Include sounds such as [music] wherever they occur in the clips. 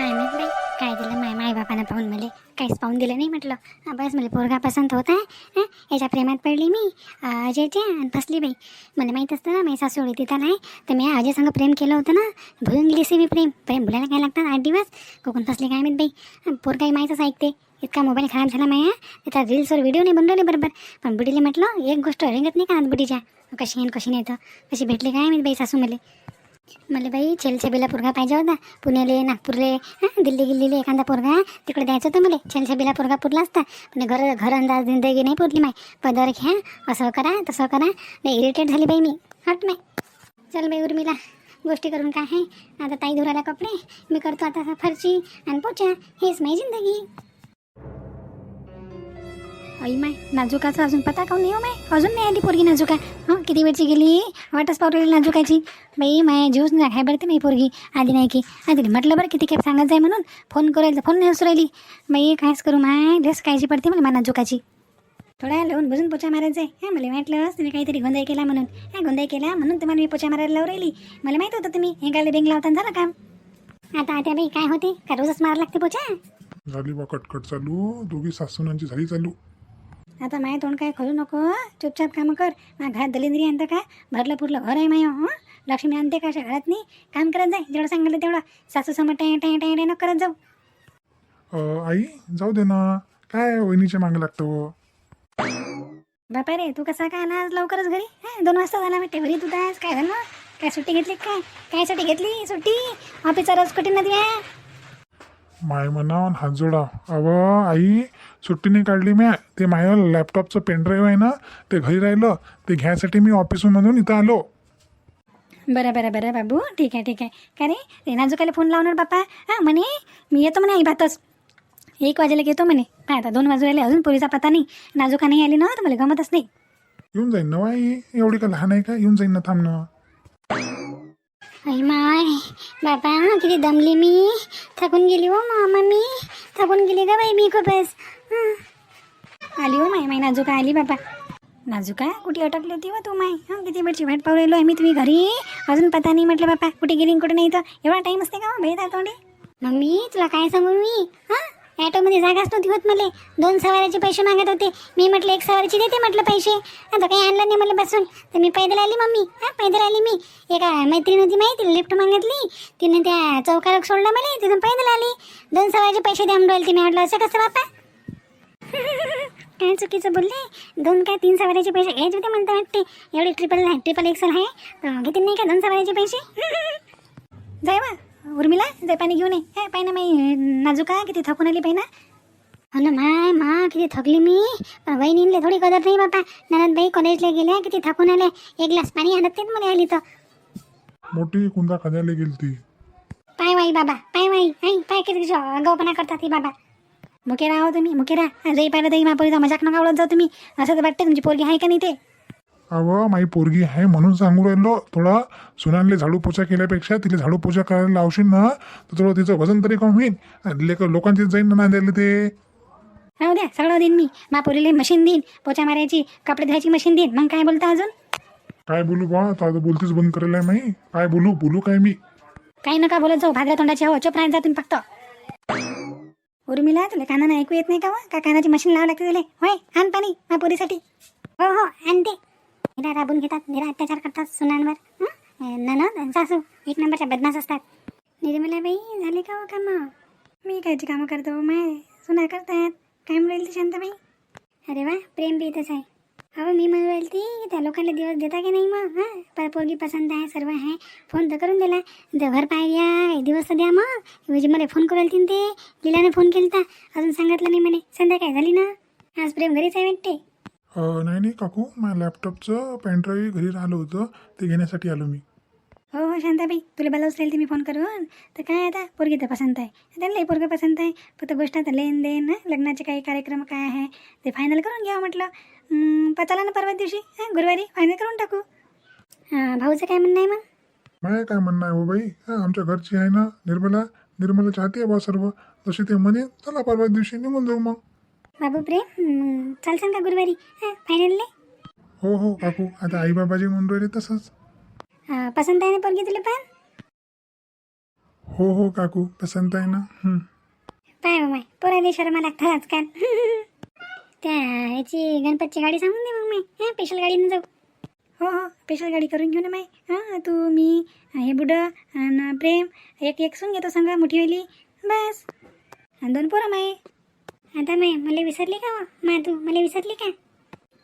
काय माहीत बाई? काय दिलं? माय माय बापानं पाहून मला काहीच पाहून दिलं नाही म्हटलं. बस मला पोरगा पसंत होत आहे याच्या प्रेमात पडली मी अजयच्या आणि फसली बाई. मला माहीत असतं ना माझी सासू तिथं नाही. तर मी अजय संग प्रेम केलं होतं ना. भुलून गेली से मी प्रेम. प्रेम भुलायला काय लागतात आठ दिवस? कोकण फसले काय माहीत बाई? पोरगाही माहीतच ऐकते. इतका मोबाईल खराब झाला माया. त्याचा रील्सवर व्हिडिओ नाही बनवले बरोबर. पण बुडीला म्हटलं एक गोष्ट रिंगत नाही का बुडीच्या? कशी येईन कशी नाही तर कशी भेटली काय माहीत बाई सासू मला? मला बाई छेलछबीला पोरगा पाहिजे होता. पुण्याले नागपूरले दिल्ली गिल्लीले एखादा पोरगा तिकडे द्यायचं होतं मला. छेलछबीला पोरगा पुरला असता. पण घर घर अंदाज जिंदगी नाही पुरली माय. पदर घ्या असं करा तसं करा. नाही इरिटेट झाली बाई मी. हट माय. चल बाई उर्मिला गोष्टी करून काय आहे? आता ताई धुराला कपडे मी करतो आता फरची आणि पोचा हेच माझी जिंदगी. आई माय नाजुकाचं अजून पता काऊन नाही हो माय? अजून नाही आली पोरगी नाजुका. हं किती वेळची गेली? वाटच पावलेली नाजुकाची. बाई माय जीवच नाही काय बरते मी पोरगी. आली नाही की. आधी म्हटलं बरं किती खेप सांगत जाय म्हणून. फोन करायला फोन नाही असू राहिली. बाई कायच करू माय ड्रेस कायची पडते मला मा नाजुकाची. थोडा लावून बसून पोचा मारायचं आहे हा मला वाटलं तुम्ही काहीतरी गोंधळ केला म्हणून. हा गोंधळ केला म्हणून तुम्हाला मी पोचा मारायला लावून राहिली. मला माहीत होतं तुम्ही हे गाले बेंग लावताना झालं काम. आता आता बाई काय होते? का रोजच मारा लागते पोचा झाली बा कटकट चालू. दोघी सासूनांची झाली चालू. आता माय तोंड काय खोलू नको चुपचाप कामं कर. माझ्या घरात दलिंद्री आणतं का? भरलं पुरलं घर आहे माय हं? लक्ष्मी आणते का अशा घरात नाही काम करत जाय जेवढं सांगितलं तेवढं. सासू समोर टाय टाय टाय टाय न करत जाऊ. अ, आई जाऊ दे ना. काय वहिनीच्या मागे लागतं बापा रे तू कसा काय आला आज लवकरच घरी? हा? दोन वाजता झाला वाटते घरी तू आज काय झालं काय सुट्टी घेतली काय काय सुट्टी घेतली? सुट्टी? ऑफिसचा रोज कठीण नदी आहे. माय म्हणा हात जोडा अव आई सुट्टी नाही काढली मी ते माय लॅपटॉपचं पेनड्राईव्ह आहे ना ते घरी राहिलं ते घ्यायसाठी मी ऑफिसमधून इथं आलो. बरं बरं बरं बाबू. ठीक आहे ठीक आहे. काय रे? ते नाजुकाला फोन लावणार बापा? हां म्हणे मी येतो म्हणे आई भातच. एक वाजेला येतो म्हणे. काय आता दोन वाजू राहिले अजून पोरीचा पत्ता नाही. नाजुका नाही आली ना तर मला गमतच नाही. येऊन जाईन ना आई एवढी का लहान आहे का? येऊन जाईन ना थांब ना. आई माय बाबा किती दमली मी. थकून गेली हो मामा मी थकून गेली का बाई मी खूपच आली हो माय माय नाजुका आली बाबा. नाजुका कुठे अटकली होती हो तू माय? किती वेळची भेट पाहू राहिलो मी तुम्ही घरी. अजून पता नाही म्हटलं बाबा कुठे गेली कुठे नाही तर. एवढा टाईम असते का हो भेट तोंडी मम्मी तुला काय सांगू मी? हां? ॲटोमध्ये जागाच नव्हती होत मला. दोन सवाऱ्याचे पैसे मागत होते. मी म्हटलं एक सवारीचे देते म्हटलं पैसे. आता काही आणलं नाही मला बसून. तर मी पैदल आली मम्मी. हां पैदल आली मी. एका मैत्रीण होती माहिती लिफ्ट मागितली. तिने त्या चौकारात सोडलं मला. तिथून पैदल आली. दोन सवारीचे पैसे द्या म्हणून राहिली ती. मी म्हटलं असं कसं बापा? [laughs] काय चुकीचं बोलले? दोन काय तीन सवारीचे पैसे घ्यायचे होते म्हणता वाटते. एवढी ट्रिपल ट्रिपल एक्सल आहे. तर घेतील नाही का दोन सवारीचे पैसे? [laughs] जाय वा उर्मिला जाय पाणी घेऊन ये. हे ना माई नाजुका किती थकून आली ना. हो ना माय मा किती थकली मी. वहिनीले थोडी कदर नाही बापा. ननद बाई कॉलेजला गेल्या किती थकून आल्या एक ग्लास पाणी आणत नाहीत मला आली तर. मोठी कुंदा खाद्याला गेली ती पाय वाई बाबा पाय वाई. आई पाय किती आगाऊपणा करतात ही बाबा. मुकेरा आहो तुम्ही मुकेरा. जई पाहिलं तरी मापोरीचा मजाक नका उडत जाऊ तुम्ही. असं तर वाटतं तुमची पोरगी आहे का नाही ते? अव माई पोरगी आहे म्हणून सांगू राहिलो. थोडा सुनानले झाडू पोछा केल्यापेक्षा तिला झाडू पोछा करायला लावशील ना तर थोडं तिचं वजन तरी कमी होईल. आणि लेक लोकांची जाईन ना नांदायला ते. राहू द्या सगळं देईन मी. मापोरीले मशीन देईन. पोचा मारायची कपडे धुवायची मशीन देईन. मग काय बोलता अजून? काय बोलू बा तो आता बोलतीच बंद करायला आहे माई. काय बोलू बोलू काय मी? काही नका बोलत जाऊ. भाद्या तोंडाची हो चुप राहत जा तुम्ही फक्त. उर्मिला तुला कानानं ऐकू येत नाही का वा? का कानाची मशीन लावा लागते तुला? होय आण पाणी मापोरीसाठी हो हो आणते. निरा राबून घेतात निरा अत्याचार करतात सुनांवर. ननद सासू एक नंबरच्या बदमाश असतात. निर्मला बाई झाले का हो कामं? मी कायची कामं करतो माय सुना करतायत. काय मिळेल ती शांताबाई? अरे वा प्रेम बी इथंच आहे. अहो मी म्हणून राहील ती त्या लोकांना दिवस देता की नाही मग? हां? पर पोरगी पसंत आहे सर्व आहे. फोन तर करून दिला. तर घर पाय एक दिवस तर द्या मग. मला फोन करेल तीन ते. लिलाने फोन केला अजून सांगितलं नाही म्हणे. संध्याकाळ झाली ना? आज प्रेम घरीच आहे वाटते. नाही नाही काकू. माझ्या लॅपटॉपचं पेनड्राईव्ह घरी राहिलं होतं. ते घेण्यासाठी आलो मी. हो हो शांताबाई. तुला बोलावच राहील मी फोन करून. तर काय आता? पोरगी तर पसंत आहे. त्यांनाही पोरगं पसंत आहे. फक्त गोष्ट आता लेन देन लग्नाचे काही कार्यक्रम काय आहे? ते फायनल करून घ्यावं म्हटलं. पचाला ना परवा दिवशी. हं, गुरुवारी फायनल करून टाकू. भाऊचं काय म्हणणं आहे मग? माय काय म्हणणं आहे हो बाई? हा आमच्या घरची आहे ना निर्मला. निर्मला चाहते बा सर्व. तसे ते म्हणे चला परवा दिवशी निघून जाऊ मग. बाबू प्रेम चालसान का गुरुवारी. फायनलले हो हो काकू आता आईबाबाजी म्हणून राहिले तसंच. पसंत आहे ना पोरगी तुला पण? हो हो काकू. पसंत आहे ना. पाय माय पोराले शर्मा लागतात आजकाल. त्या याची गणपतची गाडी सांगून दे मग मी हां स्पेशल गाडीनं जाऊ. हो हो स्पेशल गाडी करून घेऊ ना माय. हां तू मी हे बुडं आणि प्रेम एक एक सून घेतो संग मोठीवाली बस. आणि दोन पोरं माय. आता माय मला विसरली का हो? मा तू मला विसरली का?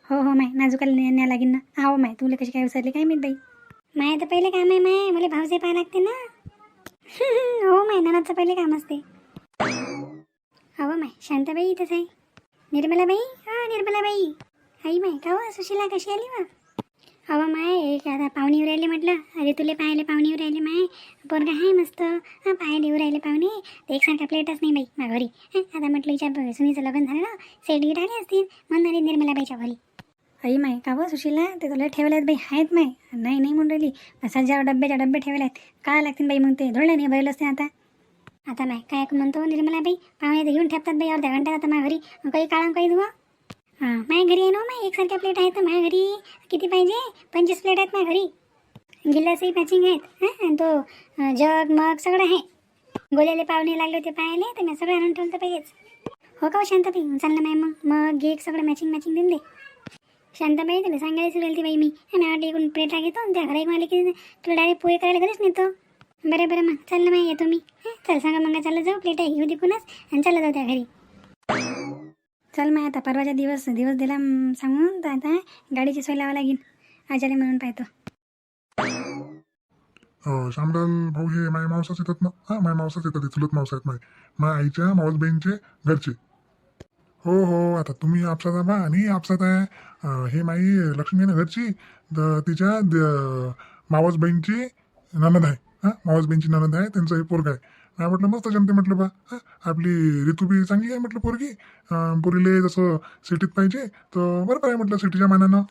हो हो माय नाजूकाला न्या न्या लागेल ना. हो माय तुला कशी काय विसरली काय मी बाई? माय तर पहिले काम आहे माय मला भाऊजे पाहा लागते ना. [laughs] हो माय नानाचं पहिले काम असते. अहो माय शांताबाई इथंच आहे. निर्मलाबाई? हा निर्मलाबाई. आई माय का हो सुशीला कशी आली वा? अहो माय. एक आता पाहुणे येऊ राहिले म्हटलं. अरे तुले पाहायला पाहुणे येऊ राहिले माय. पोरगा आहे मस्त. हां पाहायला येऊ राहिले पाहुणे. ते एकसारखा प्लेटच नाही बाई मा घरी. हं, आता म्हटलं हिच्या सुनीचं लग्न झालं ना? सेट गीट आले असतील. म्हणून आले निर्मलाबाईच्या घरी. आई माय का व सुशीला? ते तुला ठेवले आहेत बाई. आहेत माय. नाही नाही म्हणून राहिली. सज्जा डब्याच्या डब्बे ठेवले आहेत काय लागतील बाई मग ते? धुळले नाही भरलं असते आता. आता माय काय म्हणतो निर्मलाबाई पाहुणे तर घेऊन ठेवतात बाई अर्ध्या घंट्यात आता मा घरी. मग काही काळं काही धुवा. हां माझ्या घरी आहे ना हो मग एकसारख्या प्लेट आहेत. माझ्या घरी किती पाहिजे? पंचवीस प्लेट आहेत माझ्या घरी. गिलासही मॅचिंग आहेत. हां आणि तो जग मग सगळं आहे. गोल्याले पाहुणे लागले होते पाहायला तर मी सगळं आणून ठेवलं तर पाहिजेच. हो का हो शांताबाई? चाललं माय मग. मग गेक सगळं मॅचिंग मॅचिंग देऊन दे. शांताबाई तुला सांगायला राहिली ती बाई मी. आणि वाटलं इकडून प्लेटा घेतो आणि त्या घरा मला की तुला डायरेक्ट पोहे करायला घरीच नेतो. बरं बरं मग. चाललं माय येतो मी. हं, चल सांगा मग. चाललं जाऊ प्लेटा घेऊ तिकूनच आणि चाललं जाऊ त्या घरी. चल मग आता परवाच्या दिवस दिवस दिला सांगून तर आता गाडीची सोय लावा लागेल आजारी म्हणून पाहतो. श्यामलाल भाऊ हे माझ्या मावसाच येतात ना? हा माझ्या मावसाच येतात चुलत मावसा आहेत माझे माझ्या आईच्या मावस बहीणचे घरचे. हो हो आता तुम्ही आपसात बा आणि आपसात आहे. हे माई लक्ष्मी आहे ना घरची तर तिच्या द- मावस बहीणची ननद आहे. हां मावस बहीणची ननद आहे त्यांचं हे पोरग आहे. मी म्हटलं मस्त जमते म्हटलं बा हां आपली ऋतू बी चांगली आहे म्हटलं पोरगी. अं, पोरीले जसं सिटीत पाहिजे तर बरोबर आहे म्हटलं सिटीच्या मानानं.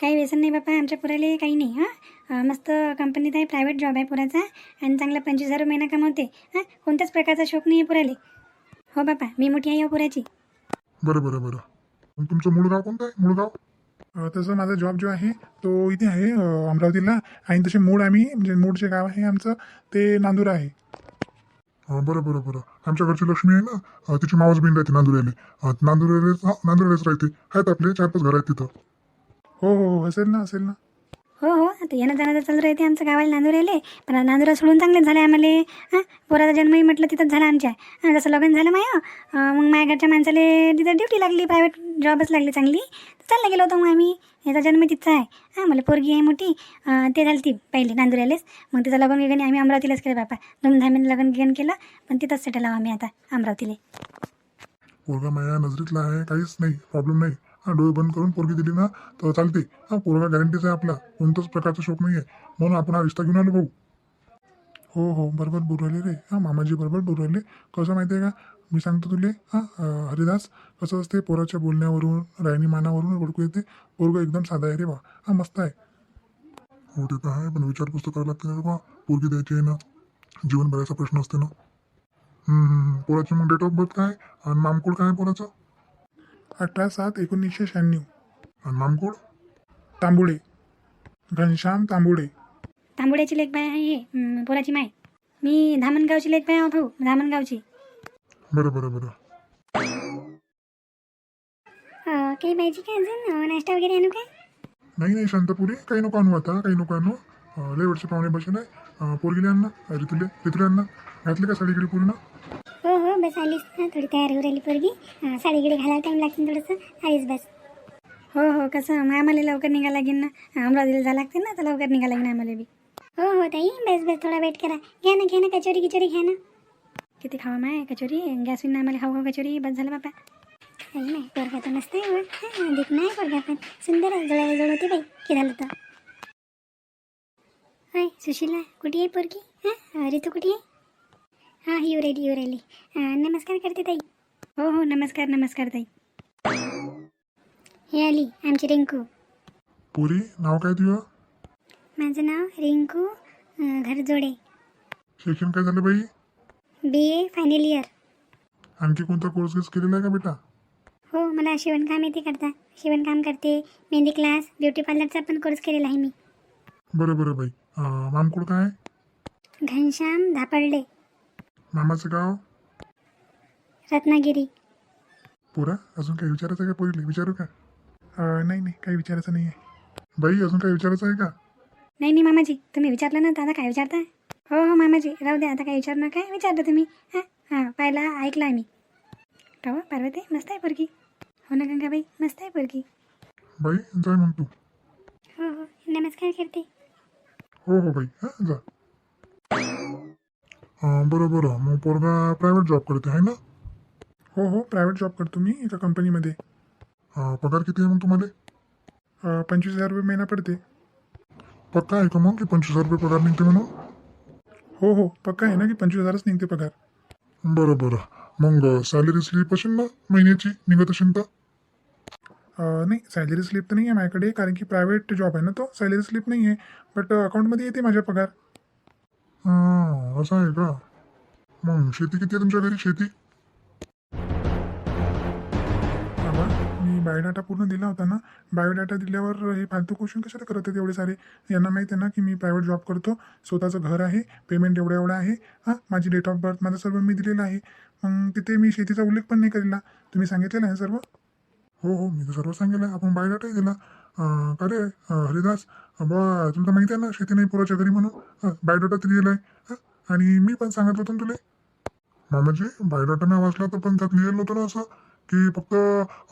काही व्यसन नाही बापा आमच्या पुराले काही नाही हां. मस्त कंपनीत आहे प्रायव्हेट जॉब आहे पुराचा आणि चांगला पंचवीस हजार महिना कमवते हां. कोणत्याच प्रकारचा शोक नाही आहे पुराले. हो बापा मी मोठी आहे हो पुराची. बरं बरं बरं. मग तुमचं मूळ गाव कोणतं आहे? मूळ गाव? तसं माझा जॉब जो आहे तो इथे आहे अमरावतीला. आणि तसे मूळ आम्ही म्हणजे मूळचे गाव आहे आमचं ते नांदूर आहे. बरं बरं बरं. आमच्या घरची लक्ष्मी आहे ना? तिची मावस बहीण राहते नांदुरेले नांदुरेले नांदुरेलेच राहते. आहेत आपले चार पाच घर आहेत तिथं. हो हो हो. असेल ना असेल ना. हो हो. आता येणं जाणं चालू राहते आमचं गावाला नांदूर आले पण नांदुरा सोडून चांगलेच झाले आम्हाला. हां? पोराचा जन्मही म्हटलं तिथंच झाला आमच्या. हां जसं लग्न झालं माय मग माझ्या घरच्या माणसाला तिथं ड्युटी लागली प्रायव्हेट जॉबच लागली चांगली. तर चाललं गेलो होतो मग आम्ही. याचा जन्म तिथचा आहे. हां मला पोरगी आहे मोठी. ते झाली ती पहिले नांदुरालेच मग तिचं लग्न वगैरे आम्ही अमरावतीलाच केलं बापा. धूमधामीने लग्न गिगन केलं पण तिथंच सेटल आहो आम्ही आता अमरावतीला. पोरगा माझ्या नजरेतला आहे काहीच नाही प्रॉब्लेम नाही. डोळे बंद करून पोरगी दिली ना तर चालते. हा पोरगा गॅरंटीच आहे आपला. कोणताच प्रकारचा शोक नाही आहे म्हणून आपण हा रिश्ता घेऊन आलो भाऊ. हो हो बरोबर बोलू राहिले रे. हां मामाजी बरोबर बोलू राहिले. कसं माहिती आहे का? मी सांगतो तुले. हां हरिदास कसं असते? पोराच्या बोलण्यावरून राहणीमानावरून ओळखू येते. पोरगा एकदम साधा आहे रे बा. हां मस्त आहे. हो ते तर आहे पण विचारपूस तर करावं लागते ना बा. पोरगी द्यायची आहे ना. जीवन भरायचा प्रश्न असते ना. पोराची मग डेट ऑफ बर्थ काय आणि मामकूळ काय पोराचं? अठरा सात एकोणीसशे शहाण्णव. आणि नामकोड तांबुडे. घनश्याम तांबुडे. तांबुड्याची लेख बाय आहे हे. पोराची माय. मी धामणगावची लेख बाय आहो भाऊ. धामणगावची. बरं बरं बरं. काही पाहिजे काय अजून? नाश्ता वगैरे आणू काय? नाही नाही शांतपुरी. काही नको आणू आता काही नको आणू. अं, लय वर्ष पाहुणे बसेल आहे अं, पोरगीले आण ना ऋतुले ऋतुले आण ना. घातली का साडी गिडी पूर्ण? बस आलीस ना थोडी तयार होऊ राहिली पोरगी साडी गिडी घालायला टाईम लागते थोडंसं. आलीस बस. हो हो कसं मग आम्हाला लवकर निघा लागेल ना. अमरावतीला जा लागते ना तर लवकर निघा लागेल आम्हाला बी. हो हो ताई. बस बस थोडा वेट करा. घ्या ना घ्या ना कचोरी किचोरी घ्या ना. किती खावा माय कचोरी? गॅस विना आम्हाला खाऊ खाऊ कचोरी बस झालं बापा. काही नाही पोरगा तर मस्त आहे हां. दिख नाही पोरगा पण सुंदर आहे जवळ जवळ होती बाई की झालं तर. होय सुशीला कुठे आहे पोरगी? हां ऋतू कुठे आहे? हां येऊ राहिली येऊ राहिली नमस्कार करते ताई हो हो नमस्कार नमस्कार ताई हे आली आमची रिंकू पोरी नाव काय तुझं माझं नाव रिंकू अं, घरजोडे शिक्षण काय झालं बाई बी ए फायनल इयर आणखी कोणता कोर्स गिर्स केलेला आहे का बेटा हो मला शिवणकाम येते करता शिवणकाम करते मेहंदी क्लास ब्युटी पार्लरचा पण कोर्स केलेला आहे मी बरं बरं बाई अं, नामकोड काय घनश्याम धापडले मामाचं गाव? रत्नागिरी. पोरा अजून काही विचारायचं आहे का पोरीले? विचारू का? अं, नाही नाही काही विचारायचं नाही आहे बाई अजून काही विचारायचं आहे का? नाही नाही मामाजी तुम्ही विचारलं ना तर आता काय विचारताय? हो हो मामाजी राहू द्या आता काय विचारू नका. विचारलं तुम्ही. हां हां पाहिला ऐकलं आम्ही. हो पार्वती? मस्त आहे पोरगी. हो ना गंगाबाई? मस्त आहे पोरगी. बाई जाय मग तू. हो हो नमस्कार करते हो हो बाई हां जा. अं, बरं बरं मग पोरगा प्रायव्हेट जॉब करते आहे ना? हो हो प्रायव्हेट जॉब करतो मी एका कंपनीमध्ये पगार किती आहे मग तुम्हाला पंचवीस हज़ार रुपये महिना पडते। पक्का आहे का मग की पंचवीस हज़ार रुपये पगार निघते म्हणून हो हो पक्का आहे ना की पंचवीस हजारच निघते पगार? बरं बरं मग सॅलरी स्लिप असेल ना महिन्याची निघत असेल तर नाही सॅलरी स्लिप तर नाही आहे माझ्याकडे कारण की प्रायव्हेट जॉब आहे ना तो सॅलरी स्लिप नाही आहे बट अकाउंटमध्ये येते माझ्या पगार। हां असं आहे का? मग शेती किती आहे तुमच्या घरी शेती? बाबा मी बायोडाटा पूर्ण दिला होता ना. बायोडाटा दिल्यावर हे फालतू क्वेश्चन कशाला करत आहेत एवढे सारे? यांना माहीत आहे ना की मी प्रायव्हेट जॉब करतो. स्वतःचं घर आहे पेमेंट एवढं एवढं आहे. हां माझी डेट ऑफ बर्थ माझं सर्व मी दिलेलं आहे. मग तिथे मी शेतीचा उल्लेख पण नाही केलेला. तुम्ही सांगितलेलं आहे सर्व? हो हो मी तर सर्व सांगेल आपण बायोडाटाही दिला. का रे? हरिदास? बा तुला तर माहिती आहे ना शेती नाही पुराच्या घरी म्हणून. बायोडाटा तरी दिला आहे आणि मी पण सांगितलं होतं ना तुला. मामाजी बायोडाटा नाही वाचला तर पण त्यात लिहिलेलं होतं ना असं की फक्त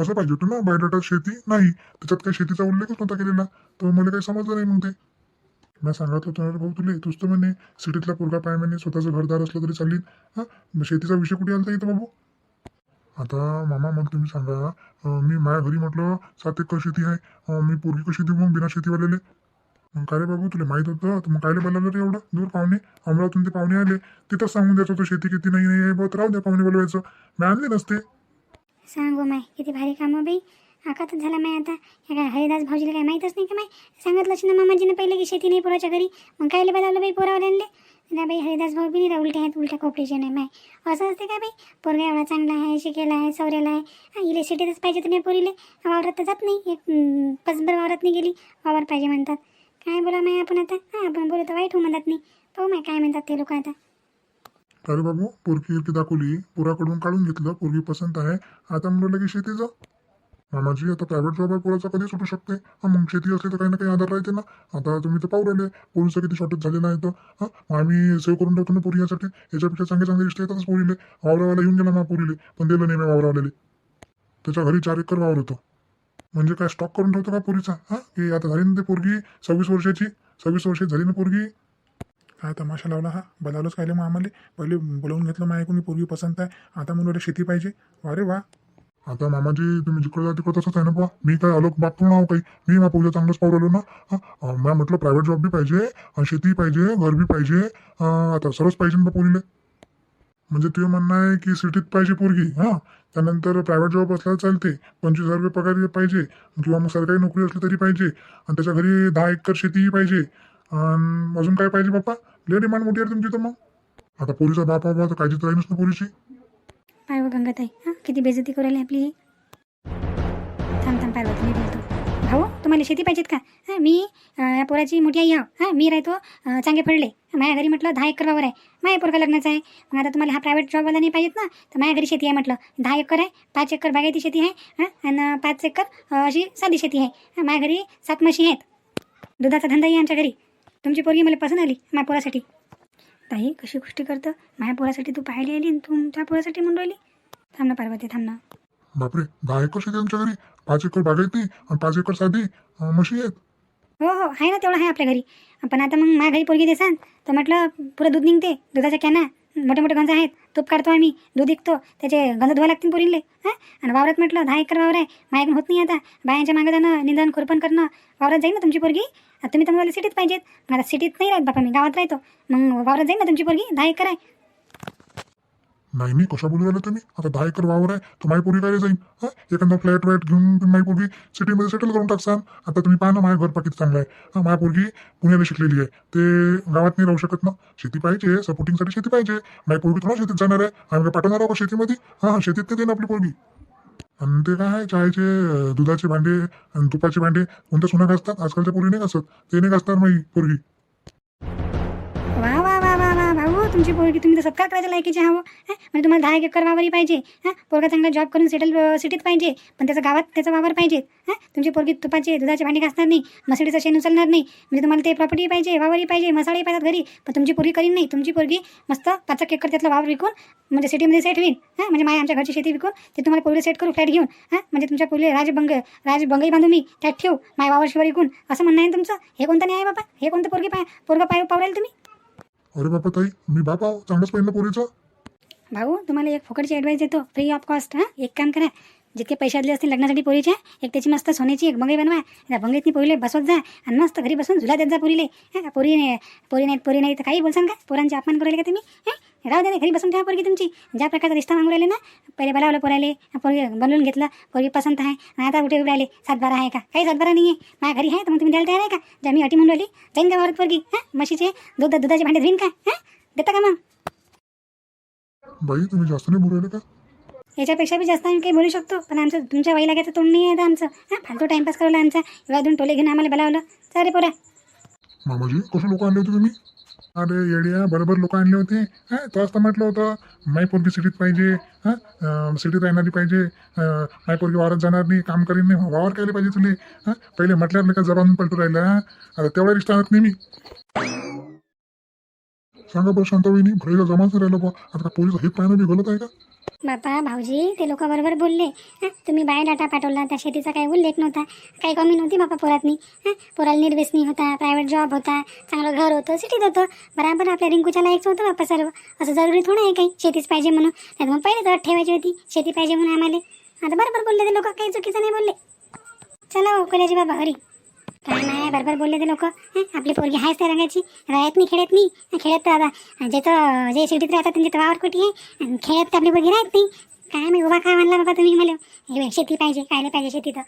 असं पाहिजे होतं ना बायोडाटा शेती नाही. त्याच्यात काही शेतीचा उल्लेखच नव्हता केलेला. तर मला काही समजलं नाही मग ते. मी सांगत होतो ना भाऊ तुले तूच तर म्हणे सिटीतला पोरगा पाय म्हणे स्वतःचं घरदार असलं तरी चालेल. हां शेतीचा विषय कुठे आलता इथं बाबू? आता मामा मग तुम्ही सांगा मी माया घरी म्हटलं सात एकर शेती आहे मी पोरगी कशी देऊ मग बिना शेतीवाल्याले? मग काय रे बाबू तुला माहीत होतं? तर मग कायले बोलायला रे एवढं? दूर पाहुणे अमरावतून ते पाहुणे आले. तिथंच सांगून द्यायचं होतं शेती किती नाही आहे राहू द्या पाहुणे बोलवायचं. मी आणले नसते. सांगू माय किती भारी काम बाई. आकातच झाला माय आता. या काय हरिदास भाऊजीला काय माहीतच नाही का माय? सांगितलं ना मामाजीनं पहिले की शेती नाही पोराच्या घरी. मग कायले बजावलं बाई पोरावाल्यांले? नाही बाई हरिदास भाऊ बी नाही उलट्या आहेत उलट्या खोपडीचे नाही माय. असं असते का बाई? पोरगा एवढा चांगला आहे शिकेला आहे सवरेला आहे. इले सिटीतच पाहिजे तुम्ही पोरीले. वावरात तर जात नाही. एक पसभर वावरात नाही गेली. वावर पाहिजे म्हणतात. काय बोला माय आपण आता? हां आपण बोलू तर वाईट होऊ म्हणतात नाही. पाहू माय काय म्हणतात ते लोक आता. अरे बाबू पोरकी इरकी दाखवली. पुराकडून काढून घेतलं. पोरगी पसंत आहे. आता म्हणलं की जाऊ मामाजी आता प्रायव्हेट जॉब आहे पोराचा कधी सुटू शकते? मग शेती असली तर काही ना काही आधार राहते ना. आता तुम्ही तर पाहू राहिले पोरीचं किती शॉर्टेज झालेलं आहे तर हां आम्ही सेव्ह करून ठेवतो ना पोरी यासाठी. याच्यापेक्षा चांगले चांगले रिश्ते येतातच पोरीले. वावरावाला येऊन गेला मग पोरीले पण दिलं नाही मी वावरावालेले त्याच्या घरी चार एकर वावर होतं. म्हणजे काय स्टॉक करून ठेवतो का पोरीचा? हां की आता झाली ना ते पोरगी सव्वीस वर्षाची. सव्वीस वर्षाची झाली ना पोरगी. काय तमाशा लावला हा? बोलावलंच काय मग आम्हाला पहिले बोलावून घेतलं माझ्या कोणी पोरगी पसंत आहे. आता म्हणून शेती पाहिजे. अरे वा. आता मामाजी तुम्ही जिकडे जा तिकडे तसंच आहे ना बुवा. मी काय आलो बाप नाव काही. मी माझ्या पोरीला चांगलंच पाहू आलो ना. हा, म्हटलं प्रायव्हेट जॉब बी पाहिजे शेती पाहिजे घर बी पाहिजे. आता सर्वच पाहिजे ना पोरीले. म्हणजे ते म्हणणं आहे की सिटीत पाहिजे पोरगी हां. त्यानंतर प्रायव्हेट जॉब असला चालते. पंचवीस हजार रुपये पगार पाहिजे. किंवा मग सरकारी नोकरी असली तरी पाहिजे. आणि त्याच्या घरी दहा एकर शेतीही पाहिजे. आणि अजून काय पाहिजे बाप्पा? लय डिमांड मोठी आहे तुमची तर मग. आता पोरीचा बाप बाबा तर काळजी तर राहीनच ना पोरीची. पाय हो गंगाताई. हां किती बेजती करू राहिली आपली. ही. थांब थांब पार्वती मी बोलतो. भाऊ तुम्हाला शेती पाहिजेत का? हां मी या पोराची मोठी आई आहो. हां मी राहतो चांगे फडले. माझ्या घरी म्हटलं दहा एकर वावर आहे. माझ्या पोरगा लग्नाचा आहे. मग आता तुम्हाला हा प्रायव्हेट जॉबवाला नाही पाहिजेत ना? तर माझ्या घरी शेती आहे म्हटलं. दहा एकर आहे पाच एकर बागायती शेती आहे हां आणि पाच एकर अशी साधी शेती आहे. माझ्या घरी सात म्हशी आहेत. दुधाचा धंदाही आमच्या घरी. तुमची पोरगी मला पसंत आली माझ्या पोरासाठी. ताई कशी गोष्टी करतं? माझ्या पोरासाठी तू पाहिली आली आणि तू त्या पोरासाठी म्हणून राहिली? थांब ना पार्वती थांब ना. बापरे दहा एकर शेती आहे तुमच्या घरी. पाच एकर बागायती आणि पाच एकर साधी अं, म्हशी आहेत. हो हो आहे ना तेवढं आहे आपल्या घरी. पण आता मग माझ्या घरी पोरगी देसान. तर म्हटलं पुरं दूध निघते दुधाच्या कॅना. मोठे मोठे गंज आहेत तूप काढतो आम्ही दूध विकतो त्याचे गंज धुवा लागतील पोरींले हां? आणि वावरात म्हटलं दहा एकर वावर आहे माझ्याकडून होत नाही आता. बायांच्या मागे जाणं निधन खुरपण करणं वावरात जाईल ना तुमची पोरगी? तुम्ही तर मला सिटीत पाहिजेत मला सिटीत नाही राहत बापा मी गावात राहतो. मग वावरात जाईल ना तुमची पोरगी? दहा एकर आहे. नाही मी कशा बोलू राहिले तुम्ही? आता दहा एकर वावर आहे तर माझी काय जाईन. हा? एखादा फ्लॅट वॅट घेऊन तुम्ही माझी पोरगी सिटीमध्ये सेटल करून टाकसान. आता तुम्ही पाहा ना माझ्या घर पाकिट चांगलं आहे. हां माझ्या पोरगी पुण्याला शिकलेली आहे. ते गावात नाही राहू शकत ना. शेती पाहिजे सपोर्टिंगसाठी शेती पाहिजे. माय पोरगी थोडा शेतीत जाणार आहे. आम्ही पाठवणार आहोत शेतीमध्ये? हां हां शेतीत नाही देईन आपली पोरगी. आणि ते काय चहाचे दुधाचे भांडे आणि तुपाचे भांडे कोणत्या सोनं घासतात? आजकालच्या पोरी नाही घासत. ते नाही घासणार माझी पोरगी. तुमची पोरगी तुम्ही तर सत्कार करायचं लायकीचे हवं हां? म्हणजे तुम्हाला दहा एक एकर वावरही पाहिजे हां? पोरगा चांगला जॉब करून सेटल सिटीत पाहिजे पण त्याचं गावात त्याचा वावर पाहिजे हां? तुमची पोरगी तुपाचे दुधाचे भांडे घासणार नाही मसडीचं शेण उचलणार नाही म्हणजे तुम्हाला ते प्रॉपर्टी पाहिजे वावरही पाहिजे मसाळे पाहिजेत घरी पण तुमची पोरगी करीन नाही तुमची पोरगी मस्त पाच एक एकर त्यातला वावर विकून म्हणजे सिटीमध्ये सेट होईल हां? म्हणजे माझ्या आमच्या घरची शेती विकून ते तुम्हाला पोरगी सेट करू फ्लॅट घेऊन हां? म्हणजे तुमच्या पोरगी राजबंग राजबंगही बांधू मी त्यात ठेवू माय वावर शिवाय विकून असं म्हणणं आहे ना तुमचं? हे कोणतं नाही आहे बाबा? हे कोणतं पोरगी पाय पोरगा पाय पावरेल तुम्ही? अरे बापा ताई मी बाप आहो चांगलंच पहिलं पोरीचं. भाऊ तुम्हाला एक फुकटची ॲडवाईस देतो. फ्री ऑफ कॉस्ट हां? एक काम करा. जितके पैसे आले असतील लग्नासाठी पोरीच्या एक त्याची मस्त सोन्याची एक भंगई बनवा त्या भंगईतनी पोरीले बसवत जा आणि मस्त घरी बसून झुला देत जा पोरीले. हां पोरी नाही पोरी नाहीत पोरी नाही तर काही बोलसान का? पोरांचे अपमान करायला का तुम्ही? हां? राहू द्या घरी बसून ठेवा पोरगी तुमची. ज्या प्रकारचा रिश्ता मागू राहिले ना पहिले बोलावलं पोराले पोरगी बनवून घेतलं पोरगी पसंत आहे आणि आता कुठे राहिले सातबारा आहे का? काही सातबारा नाही आहे माझ्या घरी आहे तर मग तुम्ही द्यायला तयार आहे का? ज्या मी अटी म्हणून राहिली जाईन का वावरत पोरगी? हां म्हशीचे दूध दुधाचे भांडे धुईन का? हां देता का मग? बाई तुम्ही जास्त नाही बोलायला का? याच्यापेक्षा बी जास्त आम्ही काही बोलू शकतो. पण आमचं तुमच्या वाईला लागायचं तोंड नाही आहे आमचं. हां फालतू टाईमपास करायला आमचा. एवढा दोन टोले घेऊन आम्हाला बोलावलं. चालेल पोरा. मामाजी कसे लोक आणले होते तुम्ही? अरे येड्या बरोबर लोक आणले होते. हां तो तर म्हटलं होतं माय पोरगी सिटीत पाहिजे हां सिटीत राहणारी पाहिजे अं, माय पोरगी वावरात जाणार नाही काम करीन नाही वावर कायले पाहिजे तुले. हां पहिले म्हटल्यावर नाही का जबान पलटू राहिला हां? आता तेवढा रिश्ता आहात नाही मी. सांगा बरं शांताबाईनी भरेला जमाच नाही बा आता का पोलीस हे पाहणं बी गलत आहे का? बापा भाऊजी ते लोक बरोबर बोलले. हां तुम्ही बायोडाटा पाठवला त्या शेतीचा काही उल्लेख नव्हता. काही कमी नव्हती बापा पोरातनी. हां पोराला निर्व्यसनी होता प्रायव्हेट जॉब होता चांगलं घर होतं सिटीत होतं. बराबर आपल्या रिंकूच्या लायकचं होतं बापा सर्व. असं जरुरी थोडं आहे काही? शेतीच पाहिजे म्हणून. नाही मग पहिले तर ठेवायची होती. शेती पाहिजे म्हणून आम्हाला. आता बरोबर बोलले ते लोक काही चुकीचं नाही बोलले. चला हो बाबा घरी काय नाही बरोबर बोलले ते लोक? आपली पोरगी आहेच त्या रंगाची. राहत नाही खेळत नाही. खेळत तर आता ज्याचं जे सिटीत राहतात त्यांच्या तर वावर कुठे आहे? खेळत तर आपली पोरगी राहत नाही. काय मी उभा काय म्हणला बाबा तुम्ही मला? शेती पाहिजे खायला पाहिजे शेती तर.